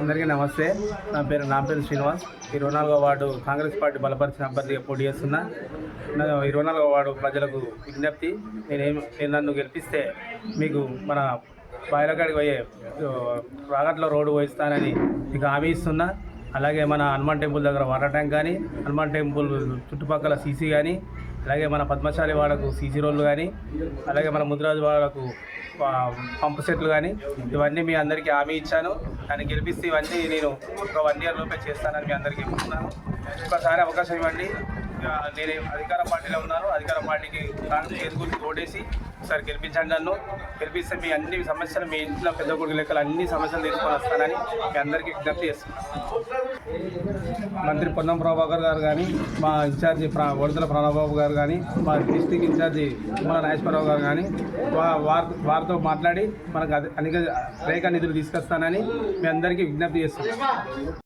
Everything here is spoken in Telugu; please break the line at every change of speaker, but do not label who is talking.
అందరికీ నమస్తే. నా పేరు నా పేరు శ్రీనివాస్. ఇరవై నాలుగో వార్డు కాంగ్రెస్ పార్టీ బలపరిచిన అభ్యర్థిగా పోటీ చేస్తున్నా. ఇరవై నాలుగో వార్డు ప్రజలకు విజ్ఞప్తి. నేనేం నేను నన్ను గెలిపిస్తే మీకు మన బాయిలకాడికి పోయే రాగట్లో రోడ్డు పోయిస్తానని మీకు హామీ ఇస్తున్నా. అలాగే మన హనుమాన్ టెంపుల్ దగ్గర వాటర్ ట్యాంక్ కానీ హనుమాన్ టెంపుల్ చుట్టుపక్కల సీసీ కానీ అలాగే మన పద్మశాలి వాడకు సీసీ రోడ్లు కానీ అలాగే మన ముద్రాజు వాడకు పంపు సెట్లు కానీ ఇవన్నీ మీ అందరికీ హామీ ఇచ్చాను. దాన్ని గెలిపిస్తే ఇవన్నీ నేను ఒక వన్ ఇయర్ లోపే చేస్తానని మీ అందరికీ చెప్తున్నాను. ఒకసారి అవకాశం ఇవ్వండి. నేను అధికార పార్టీలో ఉన్నాను. అధికార పార్టీకి కాంగ్రెస్ ఎదుగురికి ఓటేసి ఒకసారి గెలిపించండి నన్ను. గెలిపిస్తే మీ అన్ని సమస్యలు మీ ఇంట్లో పెద్ద కొడుకు లెక్కలు అన్ని సమస్యలు తీసుకొని వస్తానని మీ అందరికీ విజ్ఞప్తి చేస్తున్నాను మంత్రి పొన్నం ప్రభాకర్ గారు కానీ మా ఇన్ఛార్జి ప్రా వడతల ప్రణబాబు గారు కానీ మా డిస్టిక్ ఇన్ఛార్జి తుమ్మల నాగేశ్వరరావు గారు కానీ వా- వారితో మాట్లాడి మనకు అది అనేక రేఖ నిధులు తీసుకొస్తానని మీ అందరికీ విజ్ఞప్తి చేస్తున్నాను